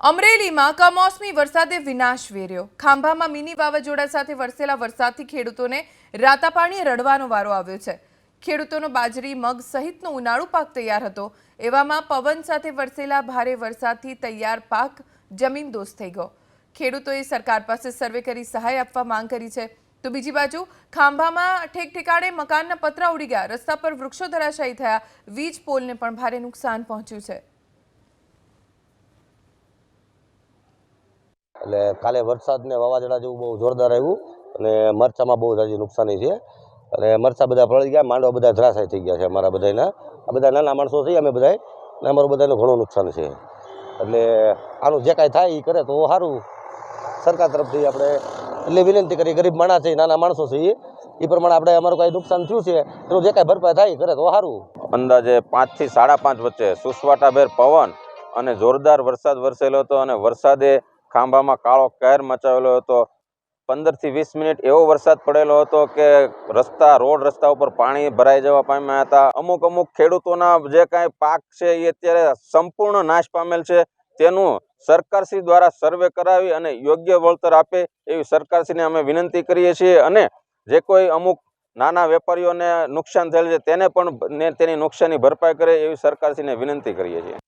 અમરેલીમાં કમોસમી વરસાદે વિનાશ વેર્યો. ખાંભામાં મિની વાવાઝોડા સાથે વરસેલા વરસાદથી ખેડૂતોને રાતા પાણીએ રડવાનો વારો આવ્યો છે. ખેડૂતોનો બાજરી, મગ સહિતનો ઉનાળુ પાક તૈયાર હતો. એવામાં પવન સાથે વરસેલા ભારે વરસાદથી તૈયાર પાક જમીન દોસ્ત થઈ ગયો. ખેડૂતોએ સરકાર પાસે સર્વે કરી સહાય આપવા માંગ કરી છે. તો બીજી બાજુ, ખાંભામાં ઠેક ઠેકાણે મકાનના પતરા ઉડી ગયા. રસ્તા પર વૃક્ષો ધરાશાયી થયા. વીજ પોલને પણ ભારે નુકસાન પહોંચ્યું છે. એટલે કાલે વરસાદ ને વાવાઝોડા જેવું બહુ જોરદાર આવ્યું અને મરચામાં બહુ જાજી નુકસાની છે. અને મરચાં બધા પડી ગયા, માંડવા બધા ધરાશાય થઈ ગયા છે અમારા બધાના આ બધા નાના માણસો છીએ અમે બધાય. ને અમારું બધાનું ઘણું નુકસાન છે. એટલે આનું જે કાંઈ થાય એ કરે તો સારું. સરકાર તરફથી આપણે એટલે વિનંતી કરી ગરીબ માણસ છે, નાના માણસો છે એ પ્રમાણે આપણે અમારું કાંઈ નુકસાન થયું છે, એનું જે કાંઈ ભરપાઈ થાય એ કરે તો સારું. અંદાજે પાંચથી સાડા પાંચ વચ્ચે સુસવાટાભેર પવન અને જોરદાર વરસાદ વરસેલો હતો અને વરસાદે ખાંભામાં કાળો કહેર મચાવેલો હતો. પંદરથી વીસ મિનિટ એવો વરસાદ પડેલો હતો કે રસ્તા, રોડ રસ્તા ઉપર પાણી ભરાઈ જવા પામ્યા હતા. અમુક અમુક ખેડૂતોના જે કાંઈ પાક છે એ અત્યારે સંપૂર્ણ નાશ પામેલ છે. તેનું સરકારશ્રી દ્વારા સર્વે કરાવી અને યોગ્ય વળતર આપે એવી સરકારશ્રીને અમે વિનંતી કરીએ છીએ અને જે કોઈ અમુક નાના વેપારીઓને નુકસાન થયેલ છે તેને પણ તેની નુકસાની ભરપાઈ કરે એવી સરકારશ્રીને વિનંતી કરીએ છીએ.